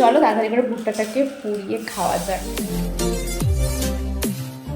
চলো তাড়াতাড়ি করে ভুট্টাটাকে পুড়িয়ে খাওয়া যায়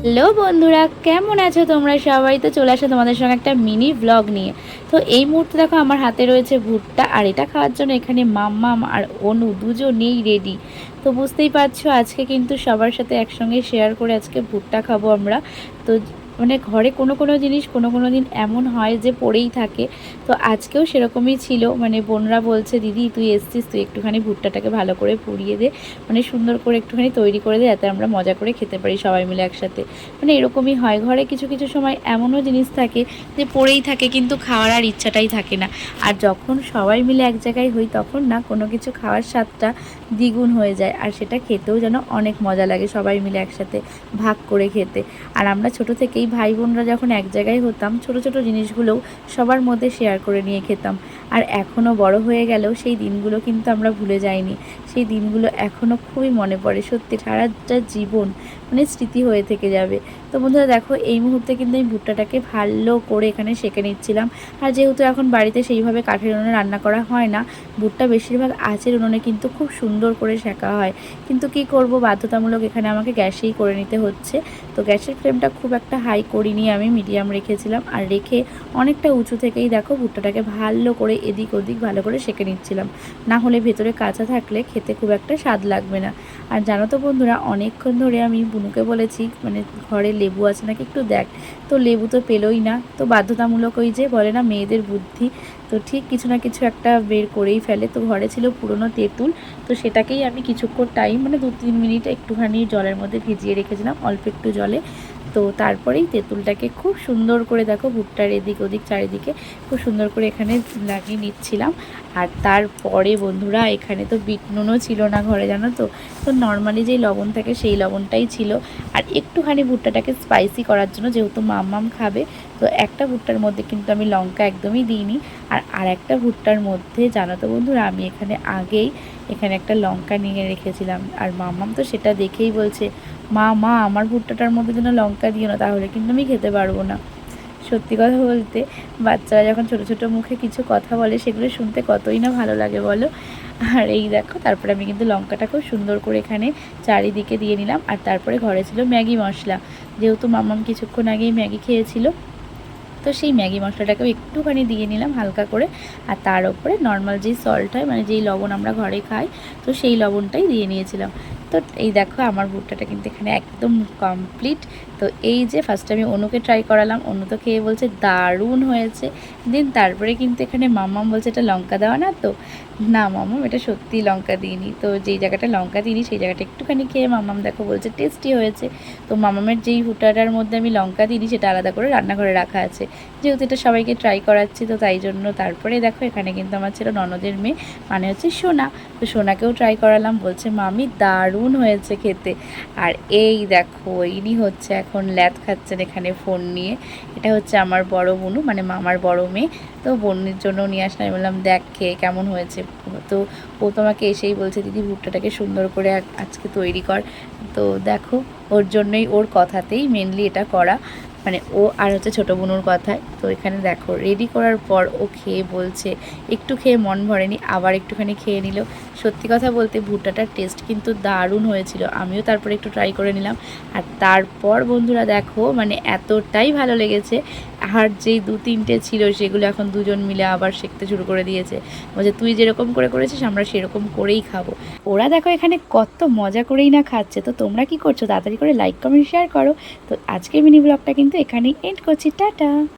হ্যালো বন্ধুরা, কেমন আছো তোমরা সবাই? তো চলে আসো তোমাদের সঙ্গে একটা মিনি ব্লগ নিয়ে। তো এই মুহূর্তে দেখো আমার হাতে রয়েছে ভুট্টা, আর এটা খাওয়ার জন্য এখানে মাম্মাম আর অনু দুজনেই রেডি তো বুঝতেই পারছ, আজকে কিন্তু সবার সাথে একসঙ্গে শেয়ার করে আজকে ভুট্টা খাব আমরা। তো মানে ঘরে কোনো কোনো জিনিস কোনো কোনো দিন এমন হয় যে পড়েই থাকে। তো আজকেও সেরকমই ছিল। মানে বোনরা বলছে, দিদি, তুই এসছিস, তুই একটুখানি ভুট্টাটাকে ভালো করে পুড়িয়ে দে। মানে সুন্দর করে একটুখানি তৈরি করে দে, যাতে আমরা মজা করে খেতে পারি সবাই মিলে একসাথে। মানে এরকমই হয়। ঘরে কিছু কিছু সময় এমনও জিনিস থাকে যে পড়েই থাকে, কিন্তু খাওয়ার আর ইচ্ছাটাই থাকে না। আর যখন সবাই মিলে এক জায়গায় হই, তখন না কোনো কিছু খাওয়ার স্বাদটা দ্বিগুণ হয়ে যায়। আর সেটা খেতেও যেন অনেক মজা লাগে সবাই মিলে একসাথে ভাগ করে খেতে। আর আমরা ছোট থেকেই ভাই বোনরা যখন এক জায়গায় হতাম, ছোট ছোট জিনিসগুলোও সবার মধ্যে শেয়ার করে নিয়ে খেতাম। আর এখনও বড় হয়ে গেলেও সেই দিনগুলো কিন্তু আমরা ভুলে যাইনি। সেই দিনগুলো এখনও খুবই মনে পড়ে। সত্যি, সারাটা জীবন মানে স্মৃতি হয়ে থেকে যাবে। তো বন্ধুরা দেখো, এই মুহূর্তে কিন্তু আমি ভুট্টাটাকে ভালো করে এখানে সেঁকে নিচ্ছিলাম। আর যেহেতু এখন বাড়িতে সেইভাবে কাঠের উনুনে রান্না করা হয় না, ভুট্টা বেশিরভাগ আঁচের উনুনে কিন্তু খুব সুন্দর করে সেঁকা হয়। কিন্তু কি করব, বাধ্যতামূলক এখানে আমাকে গ্যাসেই করে নিতে হচ্ছে। তো গ্যাসের ফ্লেমটা খুব একটা হাই করিনি আমি, মিডিয়াম রেখেছিলাম। আর রেখে অনেকটা উঁচু থেকেই দেখো ভুট্টাটাকে ভালো করে এদিক ওদিক ভালো করে সেঁকে নিচ্ছিলাম। না হলে ভেতরে কাঁচা থাকলে খেতে খুব একটা স্বাদ লাগবে না। আর জানো তো বন্ধুরা, অনেকক্ষণ ধরে আমি বুনুকে বলেছি মানে ঘরে লেবু আছে নাকি একটু দেখ। তো লেবু তো পেলোই না, তো বাধ্যতামূলক ওই যে বলে না মেয়েদের বুদ্ধি। তো ঠিক কিছু না কিছু একটা বের করেই ফেলে। তো ঘরে ছিল পুরনো তেঁতুল, তো সেটাকেই আমি কিছুক্ষণ টাইম মানে দু তিন মিনিট একটুখানি জলের মধ্যে ভিজিয়ে রেখেছিলাম, অল্প একটু জলে। তো তারপরেই তেঁতুলটাকে খুব সুন্দর করে দেখো, ভুট্টার এদিক ওদিক, চারিদিকে খুব সুন্দর করে এখানে লাগিয়ে নিচ্ছিলাম। আর তারপরে বন্ধুরা, এখানে তো বিট নুনও ছিল না ঘরে, জানো তো? তো নর্মালি যেই লবণ থাকে সেই লবণটাই ছিল। আর একটুখানি ভুট্টাটাকে স্পাইসি করার জন্য যেহেতু মাম মাম খাবে তো একটা ভুট্টার মধ্যে কিন্তু আমি লঙ্কা একদমই দিইনি। আর আর একটা ভুট্টার মধ্যে, জানো তো বন্ধুরা, আমি এখানে আগেই এখানে একটা লঙ্কা নিয়ে রেখেছিলাম। আর মাম্মাম তো সেটা দেখেই বলছে, মা মা, আমার ভুট্টাটার মধ্যে যেন লঙ্কা দিও না, তাহলে কিন্তু আমি খেতে পারব না। সত্যি কথা বলতে, বাচ্চারা যখন ছোট ছোট মুখে কিছু কথা বলে, সেগুলো শুনতে কতই না ভালো লাগে বলো। আর এই দেখো, তারপরে আমি কিন্তু লঙ্কাটা খুব সুন্দর করে এখানে চারিদিকে দিয়ে নিলাম। আর তারপরে ঘরে ছিল ম্যাগি মশলা। যেহেতু মাম্মাম কিছুক্ষণ আগেই ম্যাগি খেয়েছিল তো সেই ম্যাগি মশলাটাকেও একটুখানি দিয়ে নিলাম হালকা করে। আর তার উপরে নর্মাল যেই সল্ট হয় মানে যেই লবণ আমরা ঘরে খাই, তো সেই লবণটাই দিয়ে নিয়েছিলাম। তো এই দেখো আমার ভুট্টাটা কিন্তু এখানে একদম কমপ্লিট তো এই যে ফার্স্ট আমি অনুকে ট্রাই করালাম, অনু তো খেয়ে বলছে দারুণ হয়েছে। দেন তারপরে কিন্তু এখানে মাম্মাম বলছে এটা লঙ্কা দেওয়া না তো? না মাম্মাম, এটা সত্যিই লঙ্কা দিইনি। তো যেই জায়গাটা লঙ্কা দিইনি, সেই জায়গাটা একটুখানি খেয়ে মাম্মাম দেখো বলছে টেস্টি হয়েছে। তো মামামের যেই ভুট্টাটার মধ্যে আমি লঙ্কা দিইনি, সেটা আলাদা করে রান্নাঘরে রাখা আছে। যেহেতু এটা সবাইকে ট্রাই করাচ্ছি, তো তাই জন্য তারপরে দেখো এখানে কিন্তু আমার ছিল ননদের মেয়ে মানে হচ্ছে সোনা। তো সোনাকেও ট্রাই করালাম, বলছে, মামি, দারুণ হয়েছে খেতে? আর এই দেখো, ইনি হচ্ছে এখন ল্যাদ খাচ্ছেন এখানে ফোন নিয়ে। এটা হচ্ছে আমার বড় বোনু মানে মামার বড় মেয়ে। তো বোনের জন্য নিয়ে আসলাম বললাম, দেখ, খেয়ে কেমন হয়েছে? তো ও তোমাকে এসেই বলছে, দিদি, ভুট্টাটাকে সুন্দর করে আজকে তৈরি কর। তো দেখো, ওর জন্যই ওর কথাতেই মেনলি এটা করা। মানে ও আর হচ্ছে ছোটো বোনুর কথায়। তো এখানে দেখো রেডি করার পর ও খেয়ে বলছে, একটু খেয়ে মন ভরেনি, আবার একটুখানি খেয়ে নিল। সত্যি কথা বলতে ভুট্টাটার টেস্ট কিন্তু দারুণ হয়েছিল। আমিও তারপরে একটু ট্রাই করে নিলাম। আর তারপর বন্ধুরা দেখো মানে এতটাই ভালো লেগেছে। আর যেই দু তিনটে ছিল, সেগুলো এখন দুজন মিলে আবার শিখতে শুরু করে দিয়েছে। বলছে তুই যেরকম করে করেছিস, আমরা সেরকম করেই খাব। ওরা দেখো এখানে কত মজা করেই না খাচ্ছে। তো তোমরা কি করছ? তাড়াতাড়ি করে লাইক কমেন্ট শেয়ার করো। তো আজকের মিনি ব্লগটা কিন্তু এখানেই এন্ড করছি টাটা।